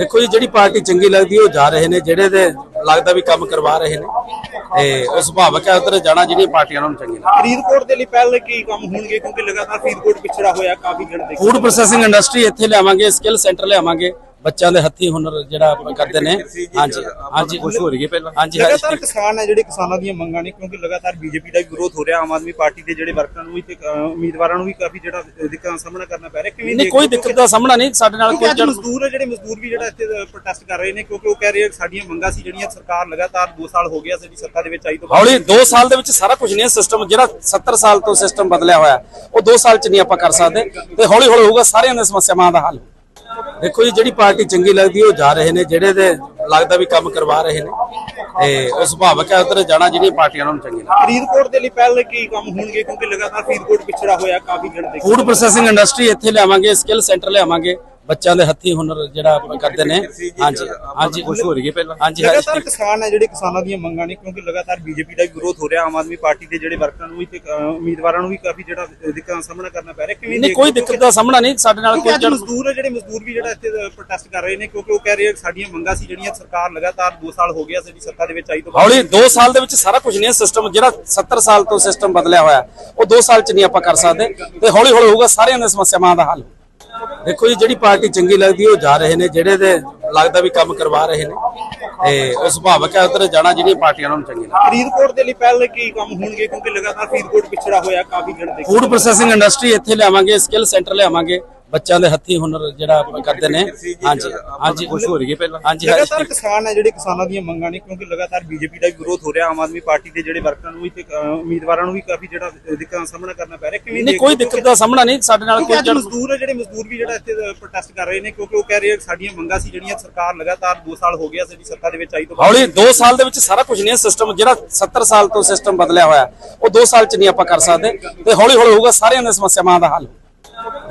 ਦੇਖੋ ਜੀ ਜਿਹੜੀ ਪਾਰਟੀ ਚੰਗੀ ਲੱਗਦੀ ਉਹ ਜਾ ਰਹੇ ਨੇ ਜਿਹੜੇ ਦੇ ਲੱਗਦਾ ਵੀ ਕੰਮ ਕਰਵਾ ਰਹੇ ਨੇ। ਤੇ ਉਹ ਸੁਭਾਵਕ ਹੈ ਉਧਰ ਜਾਣਾ ਜਿਹੜੀਆਂ ਪਾਰਟੀਆਂ ਨੂੰ ਚੰਗੀ ਲੱਗਦੀ ਫਰੀਦਕੋਟ ਦੇ ਲਈ ਪਹਿਲੇ ਕੀ ਕੰਮ ਹੋਣਗੇ? ਕਿਉਂਕਿ ਲਗਾਤਾਰ ਫਰੀਦਕੋਟ ਪਿਛੜਾ ਹੋਇਆ ਕਾਫੀ ਦੇ ਫੂਡ ਪ੍ਰੋਸੈਸਿੰਗ ਇੰਡਸਟਰੀ ਇੱਥੇ ਲਿਆਵਾਂਗੇ ਸਕਿੱਲ ਸੈਂਟਰ ਲਿਆਵਾਂਗੇ। ਬੱਚਿਆਂ ਦੇ ਹੱਥੀ ਹੁਨਰ ਜਿਹੜਾ ਆਪਾਂ ਕਰਦੇ ਨੇ। ਹਾਂਜੀ ਹਾਂਜੀ। ਖੁਸ਼ ਹੋ ਰਹੀ ਹੈ ਪਹਿਲਾਂ। ਹਾਂਜੀ ਲਗਾਤਾਰ ਕਿਸਾਨ ਹੈ ਜਿਹੜੇ ਕਿਸਾਨਾਂ ਦੀਆਂ ਮੰਗਾਂ ਨੇ ਕਿਉਂਕਿ ਲਗਾਤਾਰ ਬੀਜੇਪੀ ਦਾ ਵੀ ਵਿਰੋਧ ਹੋ ਰਿਹਾ ਆਮ ਆਦਮੀ ਪਾਰਟੀ ਦੇ ਜਿਹੜੇ ਵਰਕਰਾਂ ਨੂੰ ਵੀ ਤੇ ਉਮੀਦਵਾਰਾਂ ਨੂੰ ਵੀ ਕਾਫੀ ਜਿਹੜਾ ਦਿੱਕਤਾਂ ਦਾ ਸਾਹਮਣਾ ਕਰਨਾ ਪੈ ਰਿਹਾ। ਕਿਵੇਂ ਨਹੀਂ ਕੋਈ ਦਿੱਕਤ ਦਾ ਸਾਹਮਣਾ ਨਹੀਂ ਸਾਡੇ ਨਾਲ ਕੋਈ ਅੱਜ ਜੜ ਮਜ਼ਦੂਰ ਹੈ ਜਿਹੜੇ ਮਜ਼ਦੂਰ ਵੀ ਜਿਹੜਾ ਇੱਥੇ ਪ੍ਰੋਟੈਸਟ ਕਰ ਰਹੇ ਨੇ ਕਿਉਂਕਿ ਉਹ ਕਹਿ ਰਹੇ ਸਾਡੀਆਂ ਮੰਗਾਂ ਸੀ ਜਿਹੜੀਆਂ ਸਰਕਾਰ ਲਗਾਤਾਰ 2 ਸਾਲ ਹੋ ਗਿਆ ਸਾਡੀ ਸੱਤਾ ਦੇ ਵਿੱਚ ਆਈ ਤੋਂ ਬਾਅਦ। ਹੌਲੀ 2 ਸਾਲ ਦੇ ਵਿੱਚ ਸਾਰਾ ਕੁਝ ਨਹੀਂ ਸਿਸਟਮ ਜਿਹੜਾ 70 ਸਾਲ ਤੋਂ ਸਿਸਟਮ ਬਦਲਿਆ ਹੋਇਆ ਉਹ 2 ਸਾਲ ਚ ਨਹੀਂ ਆਪਾਂ ਕਰ ਸਕਦੇ। ਤੇ ਹੌਲੀ ਹੌਲੀ ਹੋਊਗਾ ਸਾਰਿਆਂ ਦੀਆਂ ਸਮੱਸਿਆਵਾਂ ਦਾ ਹੱਲ। ਦੇਖੋ ਜੀ ਜਿਹੜੀ ਪਾਰਟੀ ਚੰਗੀ ਲੱਗਦੀ ਉਹ ਜਾ ਰਹੇ ਨੇ ਜਿਹੜੇ ਦੇ ਲੱਗਦਾ ਵੀ ਕੰਮ ਕਰਵਾ ਰਹੇ ਨੇ। ਤੇ ਉਹ ਸੁਭਾਵਕ ਹੈ ਉਧਰ ਜਾਣਾ ਜਿਹੜੀਆਂ ਪਾਰਟੀਆਂ ਨੂੰ ਚੰਗੀ ਲੱਗਦੀ। ਫਰੀਦਕੋਟ ਦੇ ਲਈ ਪਹਿਲੇ ਕੀ ਕੰਮ ਹੋਣਗੇ? ਕਿਉਂਕਿ ਲਗਾਤਾਰ ਫਰੀਦਕੋਟ ਪਿਛੜਾ ਹੋਇਆ ਕਾਫੀ ਜਣ ਦੇ ਫੂਡ ਪ੍ਰੋਸੈਸਿੰਗ ਇੰਡਸਟਰੀ ਇੱਥੇ ਲਿਆਵਾਂਗੇ ਸਕਿੱਲ ਸੈਂਟਰ ਲਿਆਵਾਂਗੇ। ਬੱਚਿਆਂ ਦੇ ਹੱਥੀ ਹੁਨਰ ਜਿਹੜਾ ਆਪਾਂ ਕਰਦੇ ਨੇ। ਹਾਂਜੀ ਹਾਂਜੀ। ਖੁਸ਼ ਹੋ ਰਹੀ ਹੈ ਪਹਿਲਾਂ। ਹਾਂਜੀ ਲਗਾਤਾਰ ਕਿਸਾਨ ਹੈ ਜਿਹੜੇ ਕਿਸਾਨਾਂ ਦੀਆਂ ਮੰਗਾਂ ਨੇ ਕਿਉਂਕਿ ਲਗਾਤਾਰ ਬੀਜੇਪੀ ਦਾ ਵੀ ਵਿਰੋਧ ਹੋ ਰਿਹਾ ਆਮ ਆਦਮੀ ਪਾਰਟੀ ਦੇ ਜਿਹੜੇ ਵਰਕਰਾਂ ਨੂੰ ਵੀ ਤੇ ਉਮੀਦਵਾਰਾਂ ਨੂੰ ਵੀ ਕਾਫੀ ਜਿਹੜਾ ਦਿੱਕਤਾਂ ਦਾ ਸਾਹਮਣਾ ਕਰਨਾ ਪੈ ਰਿਹਾ। ਕਿਵੇਂ ਨਹੀਂ ਕੋਈ ਦਿੱਕਤ ਦਾ ਸਾਹਮਣਾ ਨਹੀਂ ਸਾਡੇ ਨਾਲ ਕੋਈ ਮਜ਼ਦੂਰ ਹੈ ਜਿਹੜੇ ਮਜ਼ਦੂਰ ਵੀ ਜਿਹੜਾ ਇੱਥੇ ਪ੍ਰੋਟੈਸਟ ਕਰ ਰਹੇ ਨੇ ਕਿਉਂਕਿ ਉਹ ਕਹਿ ਰਹੇ ਸਾਡੀਆਂ ਮੰਗਾਂ ਸੀ ਜਿਹੜੀਆਂ ਸਰਕਾਰ ਲਗਾਤਾਰ 2 ਸਾਲ ਹੋ ਗਿਆ ਸਾਡੀ ਸੱਤਾ ਦੇ ਵਿੱਚ ਆਈ ਤੋਂ ਹੌਲੀ 2 ਸਾਲ ਦੇ ਵਿੱਚ ਸਾਰਾ ਕੁਝ ਨਹੀਂ ਸਿਸਟਮ ਜਿਹੜਾ 70 ਸਾਲ ਤੋਂ ਸਿਸਟਮ ਬਦਲਿਆ ਹੋਇਆ ਉਹ 2 ਸਾਲ ਚ ਨਹੀਂ ਆਪਾਂ ਕਰ ਸਕਦੇ। ਤੇ ਹੌਲੀ ਹੌਲੀ ਹੋਊਗਾ ਸਾਰਿਆਂ ਦੀਆਂ ਸਮੱਸਿਆਵਾਂ ਦਾ ਹੱਲ। ਦੇਖੋ ਜੀ ਜਿਹੜੀ ਪਾਰਟੀ ਚੰਗੀ ਲੱਗਦੀ ਉਹ ਜਾ ਰਹੇ ਨੇ ਜਿਹੜੇ ਦੇ ਲੱਗਦਾ ਵੀ ਕੰਮ ਕਰਵਾ ਰਹੇ ਨੇ। ਤੇ ਉਹ ਸੁਭਾਵਕ ਹੈ ਉਧਰ ਜਾਣਾ ਜਿਹੜੀਆਂ ਪਾਰਟੀਆਂ ਨੂੰ ਚੰਗੀ ਲੱਗਦੀ। ਫਰੀਦਕੋਟ ਦੇ ਲਈ ਪਹਿਲੇ ਕੀ ਕੰਮ ਹੋਣਗੇ? ਕਿਉਂਕਿ ਲਗਾਤਾਰ ਫਰੀਦਕੋਟ ਪਿਛੜਾ ਹੋਇਆ ਕਾਫੀ ਜਣ ਦੇ ਫੂਡ ਪ੍ਰੋਸੈਸਿੰਗ ਇੰਡਸਟਰੀ ਇੱਥੇ ਲਿਆਵਾਂਗੇ ਸਕਿੱਲ ਸੈਂਟਰ ਲਿਆਵਾਂਗੇ। ਬੱਚਿਆਂ ਦੇ ਹੱਥੀ ਹੁਨਰ ਜਿਹੜਾ ਆਪਾਂ ਕਰਦੇ ਨੇ। ਹਾਂਜੀ ਹਾਂਜੀ। ਖੁਸ਼ ਹੋ ਰਹੀ ਹੈ ਪਹਿਲਾਂ। ਹਾਂਜੀ ਲਗਾਤਾਰ ਕਿਸਾਨ ਹੈ ਜਿਹੜੇ ਕਿਸਾਨਾਂ ਦੀਆਂ ਮੰਗਾਂ ਨੇ ਕਿਉਂਕਿ ਲਗਾਤਾਰ ਬੀਜੇਪੀ ਦਾ ਵੀ ਵਿਰੋਧ ਹੋ ਰਿਹਾ ਆਮ ਆਦਮੀ ਪਾਰਟੀ ਦੇ ਜਿਹੜੇ ਵਰਕਰਾਂ ਨੂੰ ਵੀ ਤੇ ਉਮੀਦਵਾਰਾਂ ਨੂੰ ਵੀ ਕਾਫੀ ਜਿਹੜਾ ਦਿੱਕਤਾਂ ਦਾ ਸਾਹਮਣਾ ਕਰਨਾ ਪੈ ਰਿਹਾ। ਕਿਵੇਂ ਨਹੀਂ ਕੋਈ ਦਿੱਕਤ ਦਾ ਸਾਹਮਣਾ ਨਹੀਂ ਸਾਡੇ ਨਾਲ ਕਿਉਂਕਿ ਕੋਈ ਅੱਜ ਜੜ ਮਜ਼ਦੂਰ ਹੈ ਜਿਹੜੇ ਮਜ਼ਦੂਰ ਵੀ ਜਿਹੜਾ ਇੱਥੇ ਪ੍ਰੋਟੈਸਟ ਕਰ ਰਹੇ ਨੇ ਕਿਉਂਕਿ ਉਹ ਕਹਿ ਰਹੇ ਆ ਕਿ ਸਾਡੀਆਂ ਮੰਗਾਂ ਸੀ ਜਿਹੜੀਆਂ ਸਰਕਾਰ ਲਗਾਤਾਰ 2 ਸਾਲ ਹੋ ਗਿਆ ਸਾਡੀ ਸੱਤਾ ਦੇ ਵਿੱਚ ਆਈ ਤੋਂ ਬਾਅਦ। ਹੌਲੀ 2 ਸਾਲ ਦੇ ਵਿੱਚ ਸਾਰਾ ਕੁਝ ਨਹੀਂ ਸਿਸਟਮ ਜਿਹੜਾ 70 ਸਾਲ ਤੋਂ ਸਿਸਟਮ ਬਦਲਿਆ ਹੋਇਆ ਉਹ 2 ਸਾਲ ਚ ਨਹੀਂ ਆਪਾਂ ਕਰ ਸਕਦੇ। ਤੇ ਹੌਲੀ ਹੌਲੀ ਹੋਊਗਾ ਸਾਰਿਆਂ ਦੀਆਂ ਸਮੱਸਿਆਵਾਂ ਦਾ ਹੱਲ।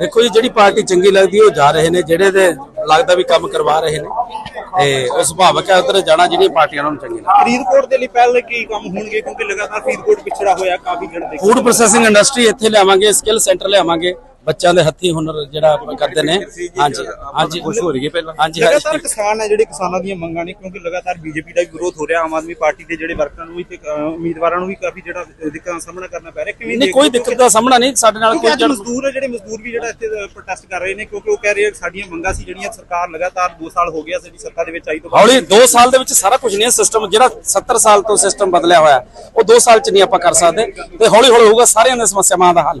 ਦੇਖੋ ਜੀ ਜਿਹੜੀ ਪਾਰਟੀ ਚੰਗੀ ਲੱਗਦੀ ਉਹ ਜਾ ਰਹੇ ਨੇ ਜਿਹੜੇ ਦੇ ਲੱਗਦਾ ਵੀ ਕੰਮ ਕਰਵਾ ਰਹੇ ਨੇ। ਤੇ ਉਹ ਸੁਭਾਵਕ ਹੈ ਉਧਰ ਜਾਣਾ ਜਿਹੜੀਆਂ ਪਾਰਟੀਆਂ ਨੂੰ ਚੰਗੀ ਲੱਗਦੀ ਫਰੀਦਕੋਟ ਦੇ ਲਈ ਪਹਿਲੇ ਕੀ ਕੰਮ ਹੋਣਗੇ? ਕਿਉਂਕਿ ਲਗਾਤਾਰ ਫਰੀਦਕੋਟ ਪਿਛੜਾ ਹੋਇਆ ਕਾਫੀ ਜਣ ਦੇ ਫੂਡ ਪ੍ਰੋਸੈਸਿੰਗ ਇੰਡਸਟਰੀ ਇੱਥੇ ਲਿਆਵਾਂਗੇ ਸਕਿੱਲ ਸੈਂਟਰ ਲਿਆਵਾਂਗੇ। ਬੱਚਿਆਂ ਦੇ ਹੱਥੀ ਹੁਨਰ ਜਿਹੜਾ ਆਪਾਂ ਕਰਦੇ ਨੇ। ਹਾਂਜੀ ਹਾਂਜੀ। ਖੁਸ਼ ਹੋ ਰਹੀ ਹੈ ਪਹਿਲਾਂ। ਹਾਂਜੀ ਲਗਾਤਾਰ ਕਿਸਾਨ ਹੈ ਜਿਹੜੇ ਕਿਸਾਨਾਂ ਦੀਆਂ ਮੰਗਾਂ ਨੇ ਕਿਉਂਕਿ ਲਗਾਤਾਰ ਬੀਜੇਪੀ ਦਾ ਵੀ ਵਿਰੋਧ ਹੋ ਰਿਹਾ ਆਮ ਆਦਮੀ ਪਾਰਟੀ ਦੇ ਜਿਹੜੇ ਵਰਕਰਾਂ ਨੂੰ ਵੀ ਤੇ ਉਮੀਦਵਾਰਾਂ ਨੂੰ ਵੀ ਕਾਫੀ ਜਿਹੜਾ ਦਿੱਕਤਾਂ ਦਾ ਸਾਹਮਣਾ ਕਰਨਾ ਪੈ ਰਿਹਾ। ਕਿਵੇਂ ਨਹੀਂ ਕੋਈ ਦਿੱਕਤ ਦਾ ਸਾਹਮਣਾ ਨਹੀਂ ਸਾਡੇ ਨਾਲ ਕੋਈ ਮਜ਼ਦੂਰ ਹੈ ਜਿਹੜੇ ਮਜ਼ਦੂਰ ਵੀ ਜਿਹੜਾ ਇੱਥੇ ਪ੍ਰੋਟੈਸਟ ਕਰ ਰਹੇ ਨੇ ਕਿਉਂਕਿ ਉਹ ਕਹਿ ਰਹੇ ਸਾਡੀਆਂ ਮੰਗਾਂ ਸੀ ਜਿਹੜੀਆਂ ਸਰਕਾਰ ਲਗਾਤਾਰ 2 ਸਾਲ ਹੋ ਗਿਆ ਸਾਡੀ ਸੱਤਾ ਦੇ ਵਿੱਚ ਆਈ ਤੋਂ ਬਾਅਦ। ਹੌਲੀ 2 ਸਾਲ ਦੇ ਵਿੱਚ ਸਾਰਾ ਕੁਝ ਨਹੀਂ ਸਿਸਟਮ ਜਿਹੜਾ 70 ਸਾਲ ਤੋਂ ਸਿਸਟਮ ਬਦਲਿਆ ਹੋਇਆ ਉਹ 2 ਸਾਲ ਚ ਨਹੀਂ ਆਪਾਂ ਕਰ ਸਕਦੇ। ਤੇ ਹੌਲੀ ਹੌਲੀ ਹੋਊਗਾ ਸਾਰਿਆਂ ਦੀਆਂ ਸਮੱਸਿਆਵਾਂ ਦਾ ਹੱਲ।